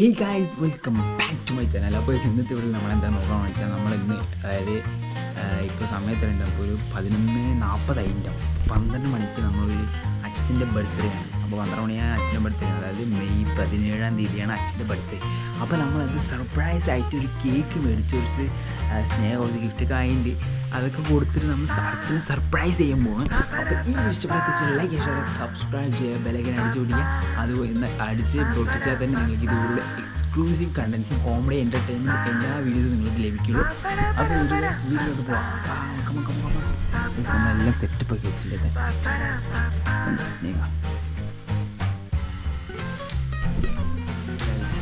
Hey guys welcome back to my channel അപ്പോൾ ഇന്നത്തെ ഇവിടെ നമ്മൾ എന്താ നോക്കാമെന്ന് വെച്ചാൽ നമ്മൾ ഇന്ന് അതായത് ഇപ്പോൾ സമയത്തിലുണ്ട് അപ്പോൾ ഒരു പതിനൊന്ന് നാൽപ്പതായിട്ടുണ്ടാവും പന്ത്രണ്ട് മണിക്ക് നമ്മളൊരു അച്ഛന്റെ ബർത്ത്ഡേ ആണ്. അപ്പോൾ പന്ത്രണ്ട് മണിയാണ് അച്ഛന്റെ ബർത്ത്ഡേ അതായത് മെയ് പതിനേഴാം തീയതിയാണ് അച്ഛന്റെ ബർത്ത്ഡേ അപ്പോൾ നമ്മളത് സർപ്രൈസ് ആയിട്ട് ഒരു കേക്ക് മേടിച്ച് കുറച്ച് സ്നേഹ കുറച്ച് ഗിഫ്റ്റ് ആയിട്ട് അതൊക്കെ കൊടുത്തിട്ട് നമ്മൾ സ- അച്ഛനെ സർപ്രൈസ് ചെയ്യാൻ പോകും അപ്പോൾ ഈ ഇഷ്ടപ്പെട്ട ലൈക്ക് ചെയ്യാൻ സബ്സ്ക്രൈബ് ചെയ്യുക ബെലൈക്കൻ അടിച്ച് പിടിക്കുക. അത് ഇന്ന് അടിച്ച് പൊട്ടിച്ചാൽ തന്നെ നിങ്ങൾക്ക് ഇതുപോലെ എക്സ്ക്ലൂസീവ് കണ്ടൻസും കോമഡി എന്റർടൈൻമെന്റ് എല്ലാ വീഡിയോസും നിങ്ങൾക്ക് ലഭിക്കുള്ളൂ. അപ്പോൾ ഒരു വീഡിയോ പോവാം. നമ്മളെല്ലാം സെറ്റപ്പൊക്കെ വെച്ചില്ലേ സ്നേഹ.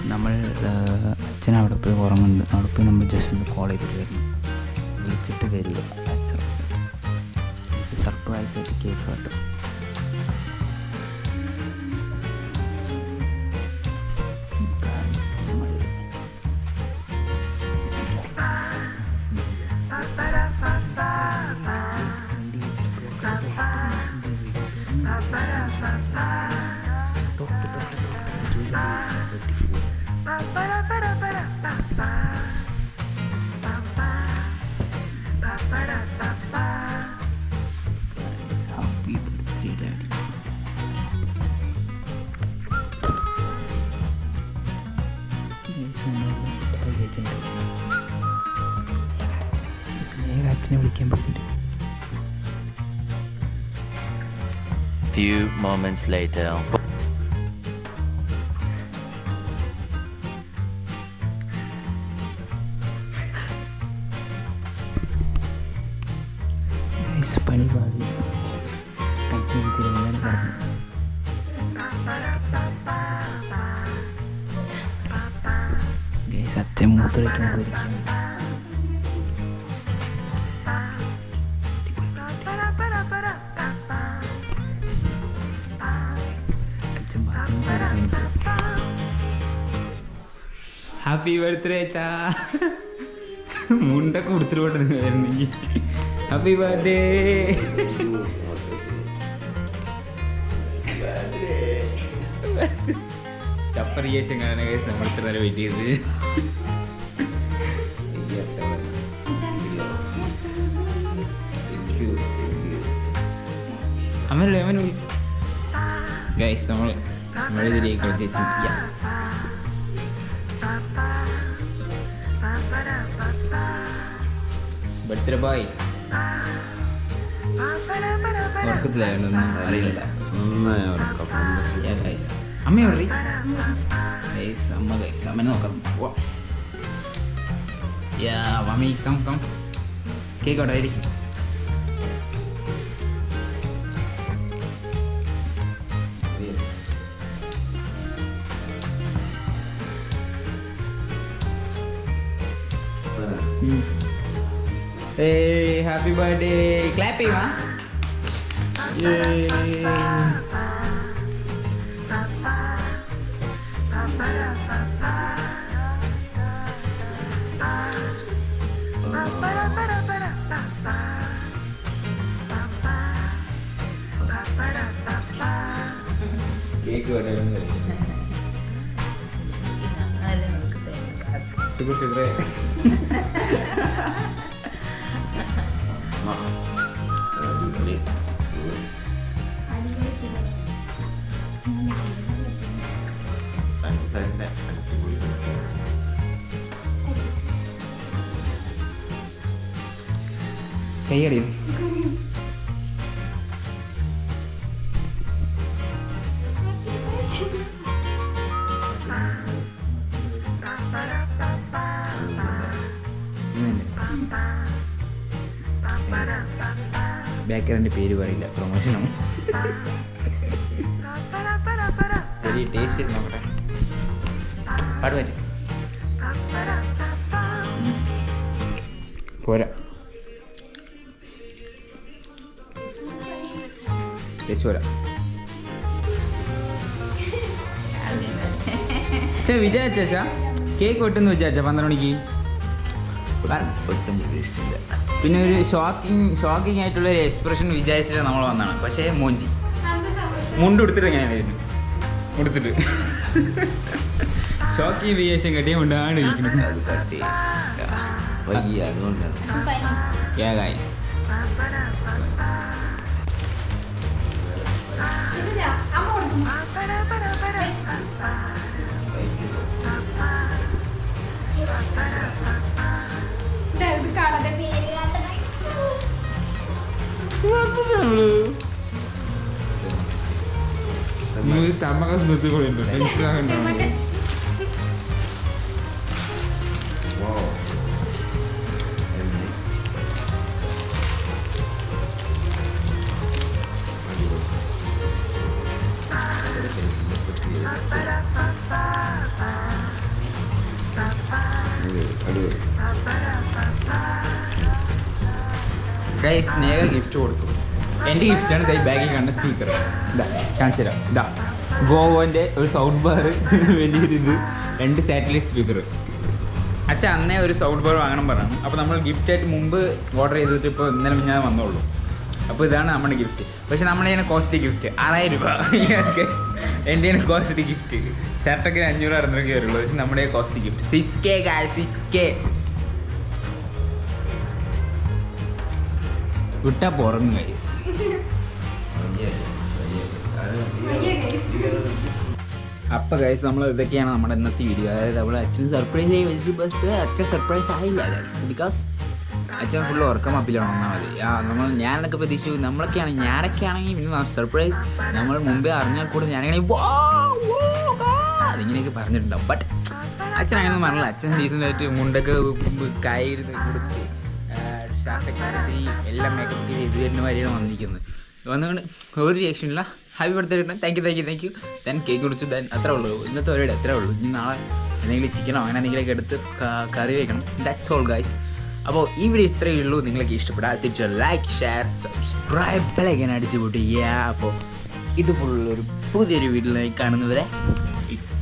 നമ്മൾ അച്ഛൻ അവിടെ പോയി ഉറങ്ങുന്നുണ്ട്. അവിടെ പോയി നമ്മൾ ജസ്റ്റ് ഒന്ന് കോൾ ചെയ്തിട്ട് വരും വിളിച്ചിട്ട് വരിക സർപ്രൈസ് ആയിട്ട് കേക്ക് കേട്ടോ Guys, നമ്മൾ തൊട്ട് തൊട്ട് തൊട്ട് ചോദിക്കുന്നത് ഹാപ്പി സ്നേഹ അച്ഛനെ വിളിക്കാൻ പറ്റില്ല Few moments later. പണി പാടി തിരുവനന്തപുരം അച്ഛൻ മൂത്രയ്ക്കാൻ പോയിരിക്കുന്നു ഹാപ്പി ബർത്ത്ഡേ അച്ഛാ മുണ്ടൊക്കെ കൊടുത്തിട്ട് പോട്ടെങ്കിൽ ഹാപ്പി ബർത്ത്ഡേ ചപ്പർ കാണാൻ കേസ് നമ്മൾ ഇത്ര നേരം വെയിറ്റ് ചെയ്ത്. അമ്മനല്ലേ അമ്മൻ ഗൈസ് നമ്മൾ നമ്മളിതിലേക്ക് എത്തിച്ചിരിക്കുക ബർത്ത്ഡേ ബോയ് ഉറക്കത്തിലായിരുന്നു അറിയില്ല. നന്നായി guys. അമ്മ എവിടെ ഗൈസ് അമ്മ ഗൈസ് അമ്മനെ നോക്കാം പോവാം yeah mummy come come cake അവിടെ ആയിരിക്കും Hey, happy birthday. Kayak gue ada yang Sugar sugar. Mak. Lagi balik. Clap him, huh? Yay. Cake വേണമെന്ന് ഷുഗർ ഷുഗർ കൈയടി ബേക്കറിൻ്റെ പേര് പറയില്ല പ്രൊമോഷനാണ് ഒരു ടേസ്റ്റ് ചെയ്ത് നോക്കട്ടെ പാട് പറ്റും പോരാ. പോരാ. ചേ വിചാരിച്ചാ കേക്ക് വെട്ടെന്ന് വിചാരിച്ച പന്ത്രണ്ട് മണിക്ക്? പിന്നെ ഒരു ഷോക്കിംഗ് ഷോക്കിംഗ് ആയിട്ടുള്ള ഒരു എക്സ്പ്രഷൻ വിചാരിച്ചിട്ട് നമ്മൾ വന്നതാണ്. പക്ഷേ മോഞ്ചി. മുണ്ട് എടുത്തിട്ട് എങ്ങനെയായിരുന്നു? ഉടുത്തിട്ട് ഷോക്കി റിയേഷൻ കെട്ടിയുകൊണ്ടാണ് ഇരിക്കുന്നത് അത് കട്ടി വയ്യ അതുകൊണ്ടാണ് Yeah, guys. ചേച്ചാ, അമ്മ കൊടുക്കും അടിപൊളി. ഗൈസ് സ്നേഹ ഗിഫ്റ്റ് കൊടുത്തു. എന്റെ ഗിഫ്റ്റാണ് ദൈ ബാഗിൽ കണ്ട സ്പീക്കർ ഇതാ കാണിച്ചു തരാം. ഇതാ ഗോവോന്റെ ഒരു സൗണ്ട് ബാർ വലിയൊരു ഇത് രണ്ട് സാറ്റലൈറ്റ് സ്പീക്കർ അച്ഛൻ അന്നേ ഒരു സൗണ്ട് ബാർ വാങ്ങണം പറഞ്ഞു. അപ്പോൾ നമ്മൾ ഗിഫ്റ്റ് ആയിട്ട് മുമ്പ് ഓർഡർ ചെയ്തിട്ട് ഇപ്പോൾ ഇന്നലെ ഞാൻ വന്നോളൂ അപ്പോൾ ഇതാണ് നമ്മുടെ ഗിഫ്റ്റ് പക്ഷെ നമ്മുടെ കോസ്റ്റ്ലി ഗിഫ്റ്റ് ആറായിരം രൂപ. യെസ് ഗൈസ് എന്റെ ഗിഫ്റ്റ് ഷർട്ടൊക്കെ അഞ്ഞൂറ് അറുന്നൂറ് വരുള്ളൂ. പക്ഷെ നമ്മുടെ costly gift six K guy six K വിട്ടാ പുറങ്ങും ഗൈസ്. അപ്പൊ ഗൈസ് നമ്മൾ ഇതൊക്കെയാണ് നമ്മുടെ ഇന്നത്തെ വീഡിയോ അതായത് നമ്മൾ അച്ഛൻ സർപ്രൈസ് ചെയ്യും ബസ്റ്റ് അച്ഛൻ സർപ്രൈസ് ആയില്ല ഗൈസ് ബിക്കോസ് അച്ഛൻ ഫുള്ള് ഉറക്കം അപ്പിലാണ് ഒന്നാ മതി. നമ്മൾ ഞാനൊക്കെ പ്രതീക്ഷിച്ചു. നമ്മളൊക്കെയാണ് ഞാനൊക്കെ ആണെങ്കിൽ പിന്നെ സർപ്രൈസ് നമ്മൾ മുമ്പേ അറിഞ്ഞാൽ കൂടെ ഞാനങ്ങനെ അതിങ്ങനെയൊക്കെ പറഞ്ഞിട്ടുണ്ടാവും. ബട്ട് അച്ഛൻ അങ്ങനെയൊന്നും പറഞ്ഞില്ല. അച്ഛൻ റീസെന്റായിട്ട് മുണ്ടൊക്കെ കയറി കൊടുത്ത് ഷാർട്ടൊക്കെ എല്ലാം മേക്കപ്പ് ചെയ്ത് തന്നെ വരെയാണ് വന്നിരിക്കുന്നത്. വന്നുകൊണ്ട് ഒരു റിയാക്ഷൻ ഇല്ല. Happy birthday thank you thank you thank you then cake കുടിച്ചു. ദെൻ അത്രേ ഉള്ളൂ. ഇന്നത്തെ പരിപാടി അത്രേ ഉള്ളൂ. ഇനി നാളെ എന്തെങ്കിലും ചിക്കനോ അങ്ങനെ എന്തെങ്കിലുമൊക്കെ എടുത്ത് കറി വയ്ക്കണം ദാറ്റ്സ് ഓൾ ഗൈസ് അപ്പോൾ ഈ വീഡിയോ ഇത്രയേ ഉള്ളൂ നിങ്ങൾക്ക് ഇഷ്ടപ്പെട്ടാൽ തിരിച്ചു ലൈക്ക് ഷെയർ സബ്സ്ക്രൈബ് ബെലൈക്കൻ അടിച്ചു പൊട്ടി അപ്പോൾ ഇതുപോലുള്ളൊരു പുതിയൊരു വീഡിയോയിലേക്ക് കാണുന്നവരെ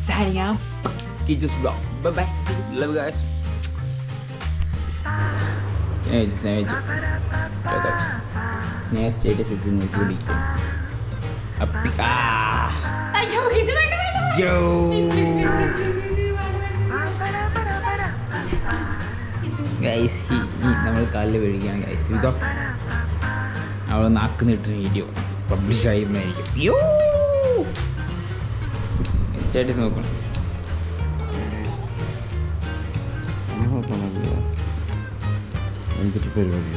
signing out. Kids vlog. Bye bye. See you. Love you guys. സ്നേഹിച്ചു സ്നേഹിച്ചു സ്നേഹ സ്റ്റേറ്റസ് വെച്ച് നോക്കി പിടിക്കും അപ്പി ഗൈസ് ഈ നമ്മൾ കാലിൽ വീഴുകയാണ് ഗൈസ് ബിക്കോസ് അവൾ നാക്ക് നീട്ടുന്ന വീഡിയോ പബ്ലിഷ് ആയിരുന്നായിരിക്കും. അയ്യോ സ്റ്റേറ്റസ് നോക്കണം. എന്തൊരു പരിപാടി.